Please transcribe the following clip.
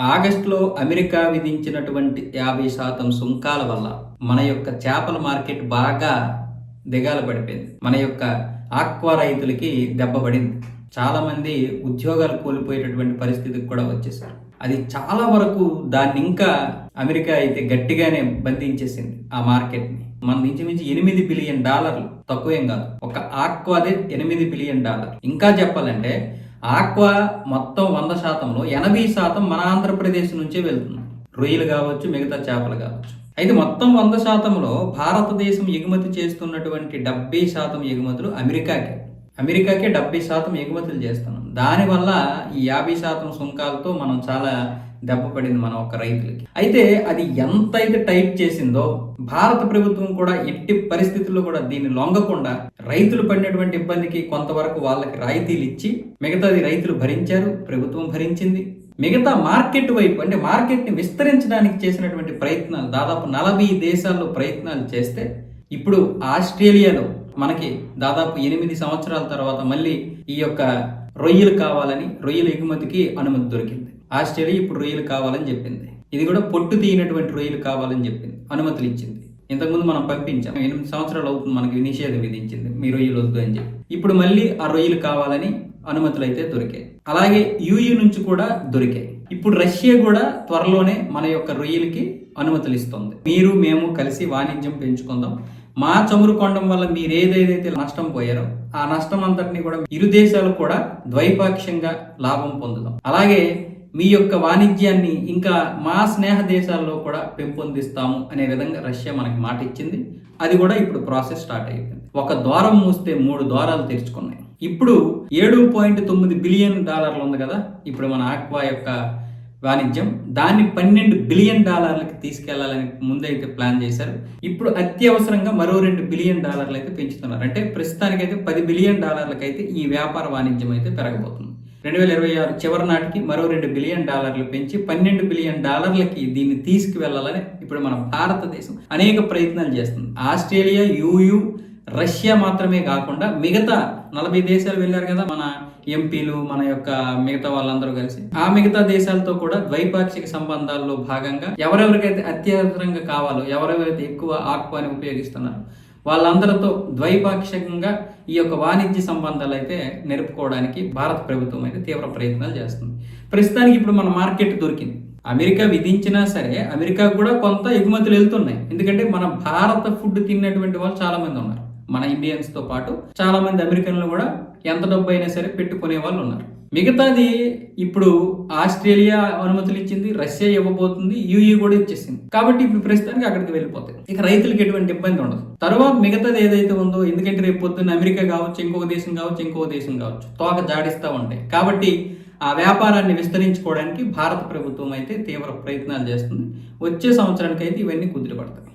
ఆగస్టులో అమెరికా విధించినటువంటి యాభై శాతం సుంకాల వల్ల మన యొక్క చేపల మార్కెట్ బాగా దిగాల పడిపోయింది. మన యొక్క ఆక్వా రైతులకి దెబ్బపడింది చాలామంది ఉద్యోగాలు కోల్పోయేటటువంటి పరిస్థితికి కూడా వచ్చేసారు అది చాలా వరకు దాన్ని ఇంకా అమెరికా అయితే గట్టిగానే బంధించేసింది ఆ మార్కెట్ని. మన నుంచి మించి ఎనిమిది బిలియన్ డాలర్లు తక్కువేం కాదు. ఒక ఆక్వాదే ఎనిమిది బిలియన్ డాలర్. ఇంకా చెప్పాలంటే ఆక్వా మొత్తం వంద శాతంలో ఎనభై శాతం మన ఆంధ్రప్రదేశ్ నుంచే వెళ్తుంది. రొయ్యలు కావచ్చు మిగతా చేపలు కావచ్చు. అయితే మొత్తం వంద శాతంలో భారతదేశం ఎగుమతి చేస్తున్నటువంటి డెబ్బై శాతం ఎగుమతులు అమెరికాకే. అమెరికాకే డెబ్బై శాతం ఎగుమతులు చేస్తున్నాం దానివల్ల ఈ యాభై శాతం సుంకాలతో మనం చాలా దెబ్బ పడింది మన ఒక రైతులకి. అయితే అది ఎంత అయితే టైట్ చేసిందో భారత ప్రభుత్వం కూడా ఎట్టి పరిస్థితుల్లో కూడా దీన్ని లొంగకుండా రైతులు పడినటువంటి ఇబ్బందికి కొంతవరకు వాళ్ళకి రాయితీలు ఇచ్చి మిగతాది రైతులు భరించారు ప్రభుత్వం భరించింది. మిగతా మార్కెట్ వైపు అంటే మార్కెట్ని విస్తరించడానికి చేసినటువంటి ప్రయత్నాలు దాదాపు నలభై దేశాల్లో ప్రయత్నాలు చేస్తే ఇప్పుడు ఆస్ట్రేలియాలో మనకి దాదాపు ఎనిమిది సంవత్సరాల తర్వాత మళ్ళీ ఈ యొక్క రొయ్యలు కావాలని రొయ్యల ఎగుమతికి అనుమతి దొరికింది. ఆస్ట్రేలియా ఇప్పుడు రొయ్యలు కావాలని చెప్పింది. ఇది కూడా పొట్టు తీయనటువంటి రొయ్యలు కావాలని చెప్పింది. అనుమతులు ఇచ్చింది. ఇంతకుముందు మనం పంపించాం. ఎనిమిది సంవత్సరాలు అవుతుంది మనకి నిషేధం విధించింది. మీ రొయ్యలు వద్దు అని చెప్పి. ఇప్పుడు మళ్ళీ ఆ రొయ్యలు కావాలని అనుమతులు అయితే దొరికాయి. అలాగే యూఈ నుంచి కూడా దొరికాయి. ఇప్పుడు రష్యా కూడా త్వరలోనే మన యొక్క రొయ్యలకి అనుమతులు ఇస్తుంది. మీరు మేము కలిసి వాణిజ్యం పెంచుకుందాం. మా చమురు కొండం వల్ల మీరు ఏదేదైతే నష్టం పోయారో ఆ నష్టం అంతటిని కూడా ఇరు దేశాలు కూడా ద్వైపాక్షికంగా లాభం పొందుదాం అలాగే మీ యొక్క వాణిజ్యాన్ని ఇంకా మా స్నేహ దేశాల్లో కూడా పెంపొందిస్తాము అనే విధంగా రష్యా మనకి మాట ఇచ్చింది. అది కూడా ఇప్పుడు ప్రాసెస్ స్టార్ట్ అయిపోయింది. ఒక ద్వారం మూస్తే మూడు ద్వారాలు తెరుచుకున్నాయి. ఇప్పుడు ఏడు పాయింట్ తొమ్మిది బిలియన్ డాలర్లు ఉంది కదా? ఇప్పుడు మన ఆక్వా యొక్క వాణిజ్యం. దాన్ని పన్నెండు బిలియన్ డాలర్లకి తీసుకెళ్ళాలని ముందైతే ప్లాన్ చేశారు. ఇప్పుడు అత్యవసరంగా మరో రెండు బిలియన్ డాలర్లు అయితే పెంచుతున్నారు. అంటే ప్రస్తుతానికైతే పది బిలియన్ డాలర్లకైతే ఈ వ్యాపార వాణిజ్యం అయితే పెరగబోతుంది. రెండు వేల ఇరవై ఆరు చివరి నాటికి మరో రెండు బిలియన్ డాలర్లు పెంచి పన్నెండు బిలియన్ డాలర్లకి దీన్ని తీసుకువెళ్ళాలని ఇప్పుడు మన భారతదేశం అనేక ప్రయత్నాలు చేస్తుంది. ఆస్ట్రేలియా యూయూ రష్యా మాత్రమే కాకుండా మిగతా నలభై దేశాలు వెళ్ళారు కదా మన ఎంపీలు మన యొక్క మిగతా వాళ్ళందరూ కలిసి. ఆ మిగతా దేశాలతో కూడా ద్వైపాక్షిక సంబంధాల్లో భాగంగా ఎవరెవరికైతే అత్యవసరంగా కావాలో ఎవరెవరైతే ఎక్కువ ఆక్వాని ఉపయోగిస్తున్నారో వాళ్ళందరితో ద్వైపాక్షికంగా ఈ యొక్క వాణిజ్య సంబంధాలు అయితే నెరుపుకోవడానికి భారత ప్రభుత్వం అయితే తీవ్ర ప్రయత్నాలు చేస్తుంది. ప్రస్తుతానికి ఇప్పుడు మన మార్కెట్ దొరికింది. అమెరికా విధించినా సరే అమెరికా కూడా కొంత ఎగుమతులు వెళ్తున్నాయి. ఎందుకంటే మన భారత ఫుడ్ తిన్నటువంటి వాళ్ళు చాలా మంది ఉన్నారు. మన ఇండియన్స్తో పాటు చాలా మంది అమెరికన్లు కూడా ఎంత డబ్బు అయినా సరే పెట్టుకునే వాళ్ళు ఉన్నారు. మిగతాది ఇప్పుడు ఆస్ట్రేలియా అనుమతులు ఇచ్చింది రష్యా ఇవ్వబోతుంది యూఈ కూడా ఇచ్చేసింది. కాబట్టి ఇప్పుడు ప్రస్తుతానికి అక్కడికి వెళ్ళిపోతాయి. ఇక రైతులకు ఎటువంటి ఇబ్బంది ఉండదు. తర్వాత మిగతాది ఏదైతే ఉందో ఎందుకంటే రేపు పొద్దున్న అమెరికా కావచ్చు ఇంకొక దేశం కావచ్చు ఇంకొక దేశం కావచ్చు తోక జాడిస్తూ ఉంటాయి. కాబట్టి ఆ వ్యాపారాన్ని విస్తరించుకోవడానికి భారత ప్రభుత్వం అయితే తీవ్ర ప్రయత్నాలు చేస్తుంది. వచ్చే సంవత్సరానికి అయితే ఇవన్నీ కుదిరిపడతాయి